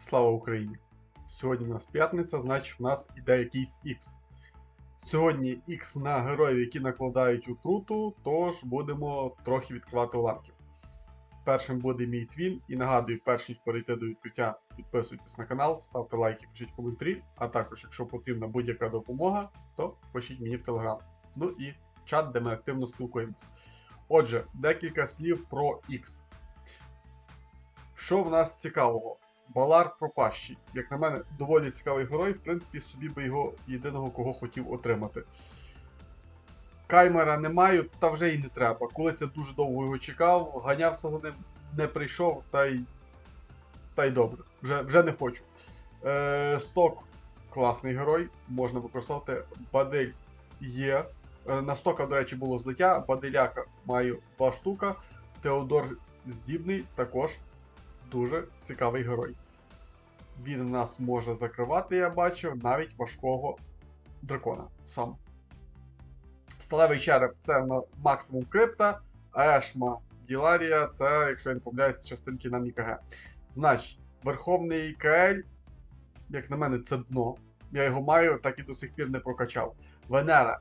Слава Україні! Сьогодні у нас п'ятниця, значить в нас іде якийсь X. Сьогодні X на героїв, які накладають отруту, тож будемо трохи відкривати уламків. Першим буде мій твін, і нагадую, перш ніж перейти до відкриття, підписуйтесь на канал, ставте лайки, пишіть коментарі, а також, якщо потрібна будь-яка допомога, то пишіть мені в телеграм. Ну і чат, де ми активно спілкуємося. Отже, декілька слів про X. Що в нас цікавого? Балар пропащий. Як на мене, доволі цікавий герой, в принципі, собі би його єдиного кого хотів отримати. Каймера не маю, та вже й не треба. Колись я дуже довго його чекав, ганявся за ним, не прийшов, та й. Та й добре. Вже, вже не хочу. Е, Сток класний герой, можна використовувати. Бадель є. Е, На стока, до речі, було злиття. Баделяка маю два штука. Теодор Здібний також дуже цікавий герой. Він нас може закривати, я бачив, навіть важкого дракона сам. Сталевий череп це максимум крипта, а Ешма Діларія це, якщо я не помиляюсь, частинки на МКГ. Значить, Верховний КЛ, як на мене, це дно. Я його маю, так і до сих пір не прокачав. Венера.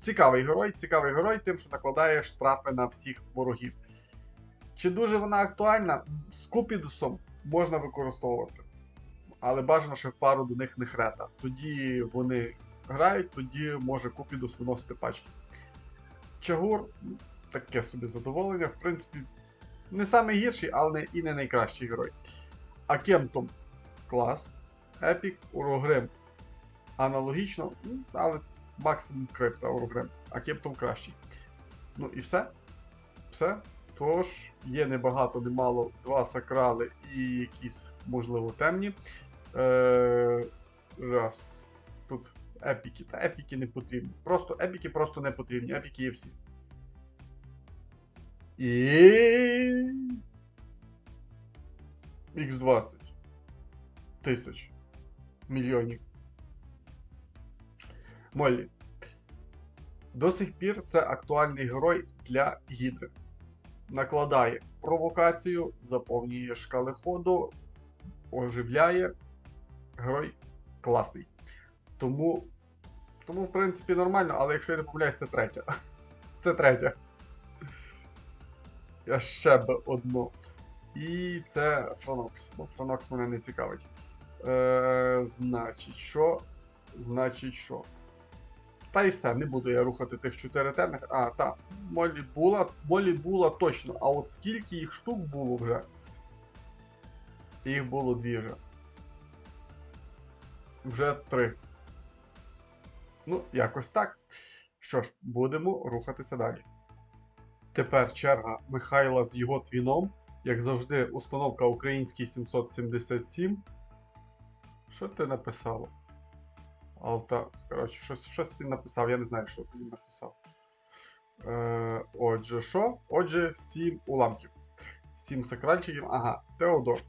Цікавий герой, цікавий герой, тим, що накладає штрафи на всіх ворогів. Чи дуже вона актуальна? З Купідусом можна використовувати. Але бажано, щоб пару до них не хрета. Тоді вони грають, тоді може Купідус виносити пачки. Чагур таке собі задоволення. В принципі, не найгірший, але і не найкращий герой. А Кемтом клас. Епік, Урогрим аналогічно, але максимум крипта Урогрим. А Кемтом кращий. Ну і все. Все. Тож, є небагато, немало два сакрали і якісь, можливо, темні. Е, раз. Тут епіки. Та епіки не потрібні. Просто епіки просто не потрібні. Епіки є всі. І. Х20. Тисяч. Мільйонів. Моллі. До сих пір це актуальний герой для Гідри накладає провокацію, заповнює шкали ходу, оживляє. Герой класний. Тому, тому, в принципі, нормально, але якщо я не помиляюсь, це третя. Це третя. Я ще б одну. І це Фронокс. Ну, Фронокс мене не цікавить. Е, Значить, що? Значить, що? Та й все, не буду я рухати тих чотири темних. А, так, Молі була, Молі була точно. А от скільки їх штук було вже? Їх було дві вже. Вже три. Ну, якось так. Що ж, будемо рухатися далі. Тепер черга Михайла з його твіном. Як завжди, установка український 777. Що ти написала? Алта. Коротше, щось, щось він написав, я не знаю, що він написав. Е, Отже, що? Отже, 7 уламків. 7 сакральчиків. Ага, Теодор.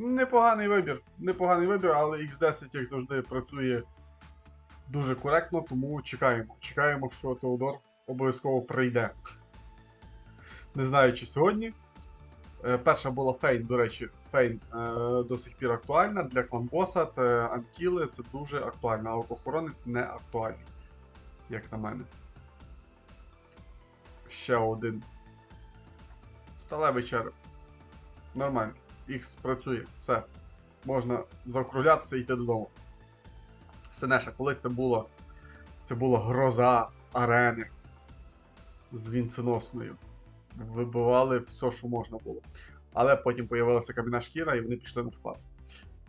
Непоганий вибір. Непоганий вибір, але X10, як завжди, працює дуже коректно, тому чекаємо. Чекаємо, що Теодор обов'язково прийде. Не знаю, чи сьогодні. Е, Перша була Фейн, до речі, Фейн е, до сих пір актуальна для кланбоса, це анкіли, це дуже актуально, а охоронець не актуальний, як на мене. Ще один. Сталевий череп. Нормально. Їх спрацює. Все. Можна заокруглятися і йти додому. Синеша, колись це було. Це була гроза арени з вінценосною вибивали все, що можна було. Але потім з'явилася кам'яна шкіра, і вони пішли на склад.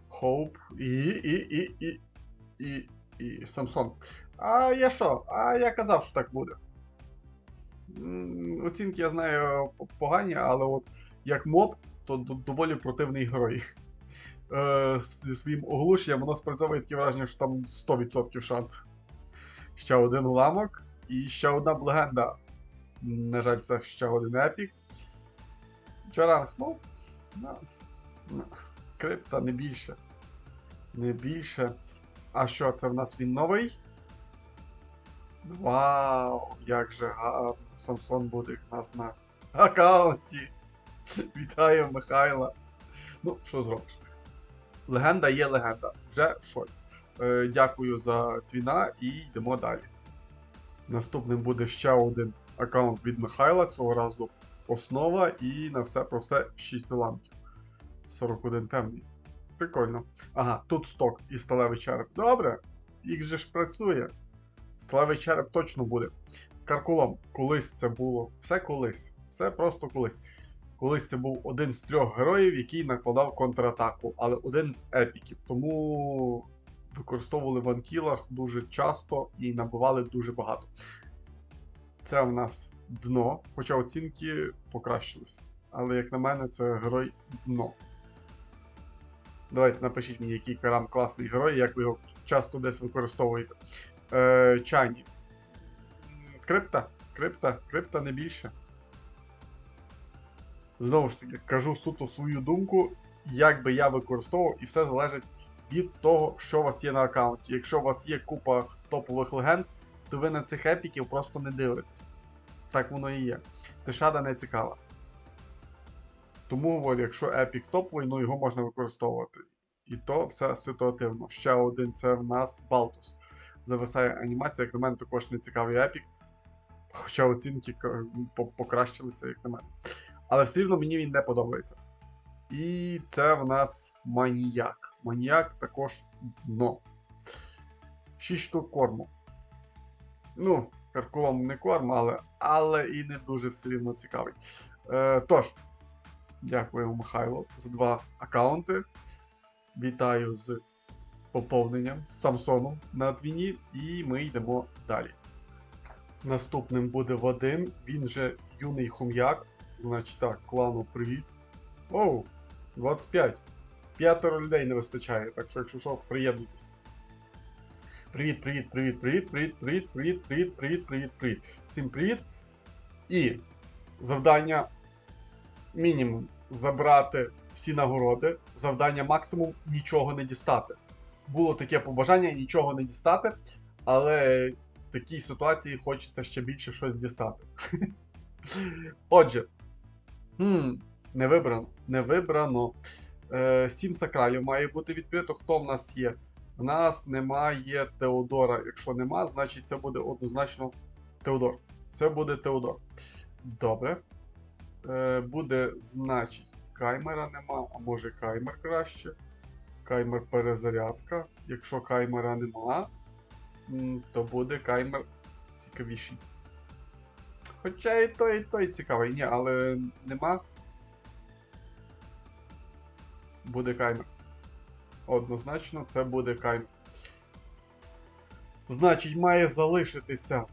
Хоуп і. і. і. і. і. і. Самсон. А я що? А я казав, що так буде. Оцінки я знаю погані, але от як моб, то доволі противний герой. Е, зі своїм оглушенням воно спрацьовує таке враження, що там 100% шанс. Ще один уламок і ще одна легенда. На жаль, це ще один епік. Джаранг, ну, ну, ну, крипта не більше. Не більше. А що, це в нас він новий? Вау, як же гарно. Самсон буде в нас на аккаунті. Вітаю Михайла. Ну, що зробиш? Легенда є легенда. Вже щось. Е, дякую за твіна і йдемо далі. Наступним буде ще один аккаунт від Михайла, цього разу основа і на все про все 6 уламків. 41 темний. Прикольно. Ага, тут сток і сталевий череп. Добре, їх же ж працює. Сталевий череп точно буде. Каркулом, колись це було. Все колись. Все просто колись. Колись це був один з трьох героїв, який накладав контратаку, але один з епіків. Тому використовували в анкілах дуже часто і набивали дуже багато. Це в нас дно, хоча оцінки покращились. Але, як на мене, це герой дно. Давайте напишіть мені, який карам класний герой, як ви його часто десь використовуєте. Е, Чайні. Крипта, крипта, крипта не більше. Знову ж таки, кажу суто свою думку, як би я використовував, і все залежить від того, що у вас є на аккаунті. Якщо у вас є купа топових легенд, то ви на цих епіків просто не дивитесь. Так воно і є. Тишада не цікава. Тому говорю, якщо епік топовий, ну його можна використовувати. І то все ситуативно. Ще один це в нас Балтус. Зависає анімація, як на мене, також не цікавий епік. Хоча оцінки покращилися, як на мене. Але все рівно мені він не подобається. І це в нас маніяк. Маніяк також дно. 6 штук корму. Ну, каркулом не корм, але, але і не дуже все рівно цікавий. Е, тож, дякую Михайло за два аккаунти. Вітаю з поповненням з Самсоном на Твіні, і ми йдемо далі. Наступним буде Вадим, він же юний хом'як. Значить так, клану привіт. Оу, 25. П'ятеро людей не вистачає, так що якщо що, приєднуйтесь. Привіт, привіт, привіт, привіт, привіт, привіт, привіт, привіт, привіт, привіт, привіт. Всім привіт. І завдання мінімум забрати всі нагороди. Завдання максимум нічого не дістати. Було таке побажання нічого не дістати, але в такій ситуації хочеться ще більше щось дістати. Отже, хм, не вибрано. Не вибрано. Е, Сім сакралів має бути відкрито. Хто в нас є? В нас немає Теодора. Якщо нема, значить це буде однозначно Теодор. Це буде Теодор. Добре. Е, буде, значить, каймера нема, а може каймер краще. Каймер перезарядка. Якщо каймера нема, то буде каймер цікавіший. Хоча і той, і той цікавий. Ні, але нема. Буде каймер. Однозначно, це буде каймер. Значить, має залишитися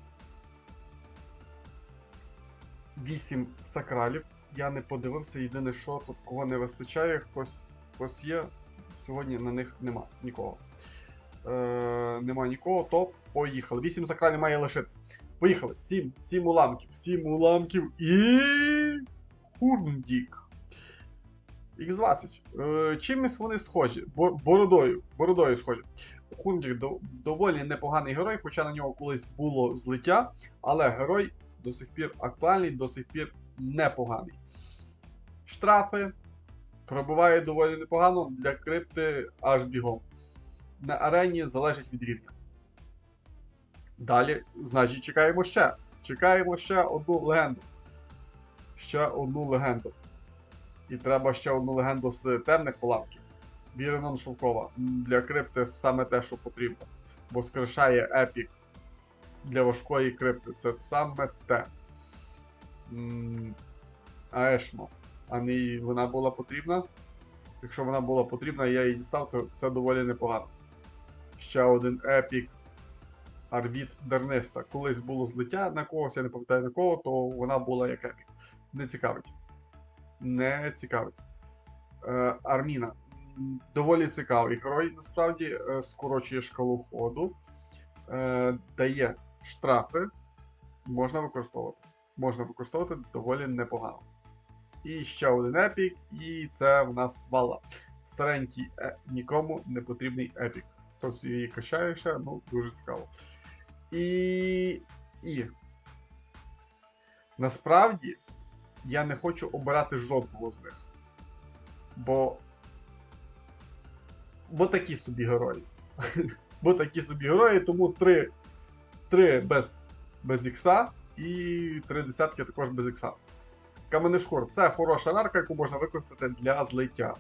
8 сакралів. Я не подивився, єдине, що тут кого не вистачає, хтось, хтось є. Сьогодні на них нема нікого. Е, нема нікого, то поїхали. 8 сакралів має лишитися. Поїхали. 7, 7 уламків, 7 уламків і. Хурндік. Х20. Е, чимось вони схожі. Бородою. Бородою схожі. Хундік доволі непоганий герой, хоча на нього колись було злиття, але герой до сих пір актуальний, до сих пір непоганий. Штрафи. Пробиває доволі непогано для крипти аж бігом. На арені залежить від рівня. Далі, значить, чекаємо ще. Чекаємо ще одну легенду. Ще одну легенду. І треба ще одну легенду з темних уламків. Біренон Шовкова. Для крипти саме те, що потрібно. Бо скришає епік для важкої крипти. Це саме те. А Ешмо. А не вона була потрібна? Якщо вона була потрібна, я її дістав, це, це доволі непогано. Ще один епік. Арвіт Дерниста. Колись було злиття на когось, я не пам'ятаю на кого, то вона була як епік. Не цікавить. Не цікавить. Е, Арміна. Доволі цікавий герой, насправді, е, скорочує шкалу ходу, е, дає штрафи. Можна використовувати. Можна використовувати доволі непогано. І ще один епік, і це в нас вала. Старенький, е, нікому не потрібний епік. Хтось її качає ще, ну, дуже цікаво. І. І. Насправді я не хочу обирати жодного з них. Бо бо такі собі герої. бо такі собі герої, тому три, три без, без ікса і три десятки також без ікса. Каменешкур це хороша рарка, яку можна використати для злиття.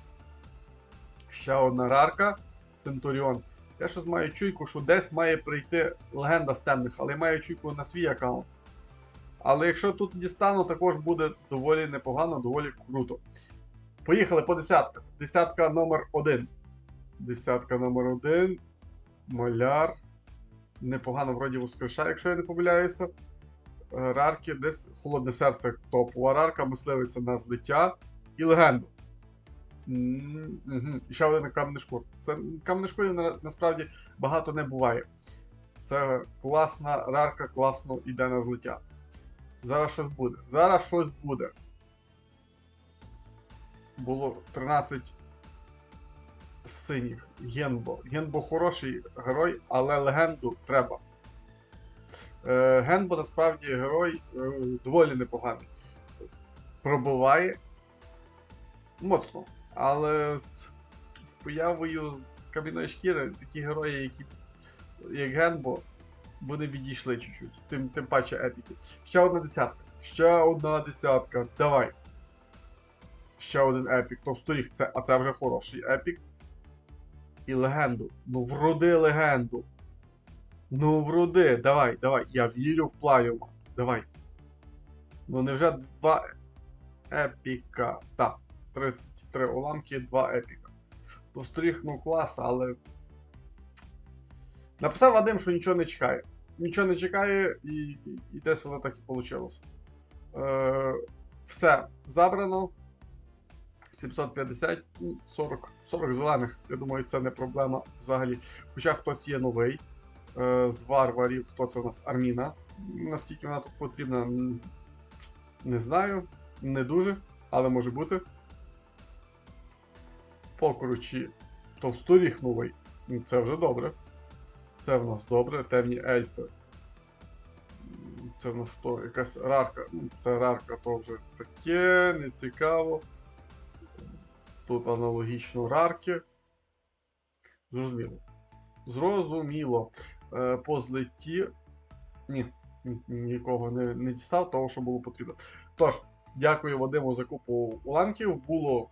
Ще одна рарка Центуріон. Я щось маю чуйку, що десь має прийти легенда з темних, але я маю чуйку на свій аккаунт. Але якщо тут дістану, також буде доволі непогано, доволі круто. Поїхали по десятках. Десятка номер один. Десятка номер один. Маляр. Непогано вроді воскрешає, якщо я не помиляюся. Рарки десь холодне серце топова рарка, мисливиця на злиття і легенду. Мгм. І ще один камний шкур. Це камний шкурів на, насправді багато не буває. Це класна рарка, класно йде на злиття. Зараз щось буде. Зараз щось буде. Було 13 синіх. Генбо. Генбо хороший герой, але легенду треба. Е, Генбо насправді герой е, доволі непоганий. Пробиває моцно. Але з, з появою кам'яної шкіри такі герої, які як Генбо, вони відійшли чуть-чуть. Тим, тим паче епіки. Ще одна десятка. Ще одна десятка. Давай. Ще один епік. Товсторіг, це, а це вже хороший епік. І легенду. Ну, вроди легенду. Ну, вроди, давай, давай. Я вірю в плавіма. Давай. Ну, невже два епіка. Так, 33 уламки, 2 епіка. Товсторіг, ну клас, але. Написав Вадим, що нічого не чекає. Нічого не чекає, і, і десь воно так і вийшло. Е, все забрано. 750, ну, 40, 40 зелених. Я думаю, це не проблема взагалі. Хоча хтось є новий. Е, з варварів, хто це у нас Арміна. Наскільки вона тут потрібна, не знаю. Не дуже, але може бути. Покручі Товсторіг новий. Це вже добре. Це в нас добре. Темні ельфи. Це в нас хто? Якась рарка. Ну, Це рарка, то вже таке, не цікаво. Тут аналогічно рарки. Зрозуміло. Зрозуміло. Е, по злетті. Ні, ні- нікого не, не дістав, того, що було потрібно. Тож, дякую Вадиму за купу уламків. Було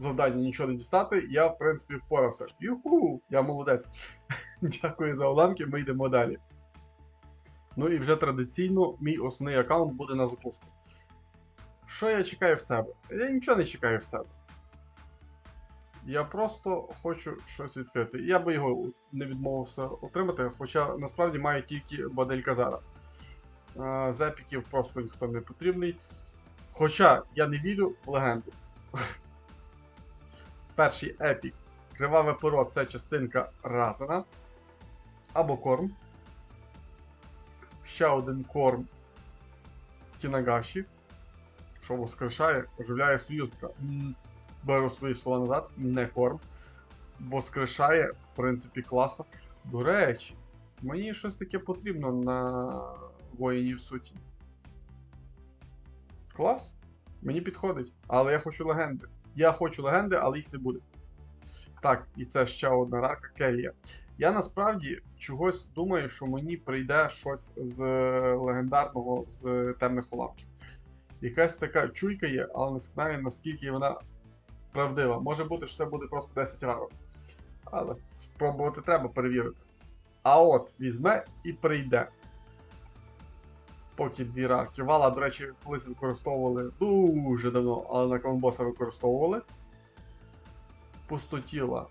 завдання нічого не дістати. Я, в принципі, впорався. Юху! Я молодець. Дякую за уламки, ми йдемо далі. Ну і вже традиційно мій основний аккаунт буде на запуску. Що я чекаю в себе? Я нічого не чекаю в себе. Я просто хочу щось відкрити. Я би його не відмовився отримати, хоча насправді маю тільки модель Казара. Е, З епіків просто ніхто не потрібний. Хоча я не вірю в легенду. Перший епік. Криваве перо це частинка Разена. Або корм. Ще один корм Кінагаші. Що воскрешає, оживляє союзника. Беру свої слова назад, не корм. Воскрешає, в принципі, класно. До речі, мені щось таке потрібно на воїнів суті. Клас. Мені підходить. Але я хочу легенди. Я хочу легенди, але їх не буде. Так, і це ще одна рарка Келія. Я насправді чогось думаю, що мені прийде щось з легендарного з темних уламків. Якась така чуйка є, але не знаю, наскільки вона правдива. Може бути, що це буде просто 10 рарок. Але спробувати треба перевірити. А от візьме і прийде. Поки дві рарки. Вала, до речі, колись використовували дуже давно, але на кланбоса використовували. Пустотіла,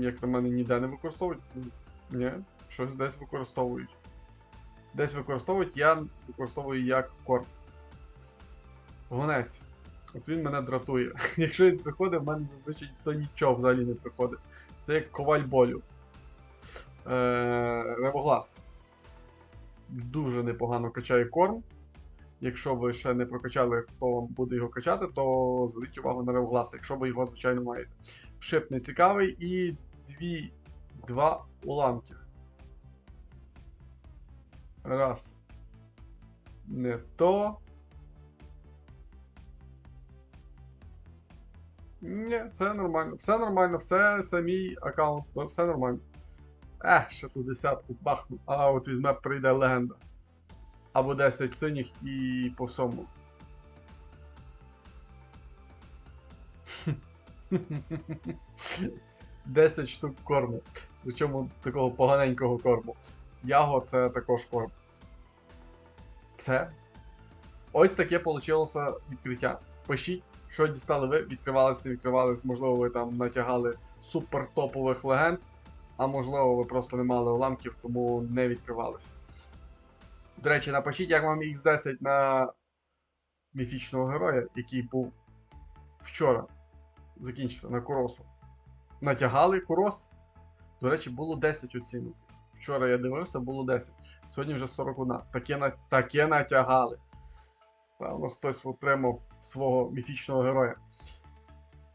як на мене, ніде не використовують. Ні, щось десь використовують. Десь використовують, я використовую як корм. Гонець. От він мене дратує. Якщо він приходить, в мене зазвичай то нічого взагалі не приходить. Це як коваль болю. Е, Ревоглас. Дуже непогано качає корм. Якщо ви ще не прокачали, хто вам буде його качати, то зверніть увагу на ревоглас, якщо ви його, звичайно, маєте. Шип не цікавий і дві, два уламки. Раз. Не то. Ні, це нормально. Все нормально, все, це мій аккаунт, все нормально. Ех, ще ту десятку бахну. А от візьме, прийде легенда. Або 10 синіх і по всьому. Десять штук корму. Причому такого поганенького корму. Яго це також корм. Це. Ось таке вийшло відкриття. Пишіть, що дістали ви, відкривались, не відкривались, можливо, ви там натягали супер топових легенд, а можливо, ви просто не мали уламків, тому не відкривалися. До речі, напишіть, як вам X10 на міфічного героя, який був вчора. Закінчився на Куросу. Натягали Курос. До речі, було 10 оцінок. Вчора я дивився, було 10. Сьогодні вже 41. Таке. Таке натягали. Певно, хтось отримав свого міфічного героя.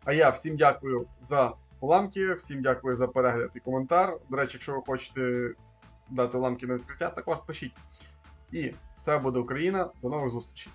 А я всім дякую за уламки, всім дякую за перегляд і коментар. До речі, якщо ви хочете дати уламки на відкриття, також пишіть. І все буде Україна. До нових зустрічей!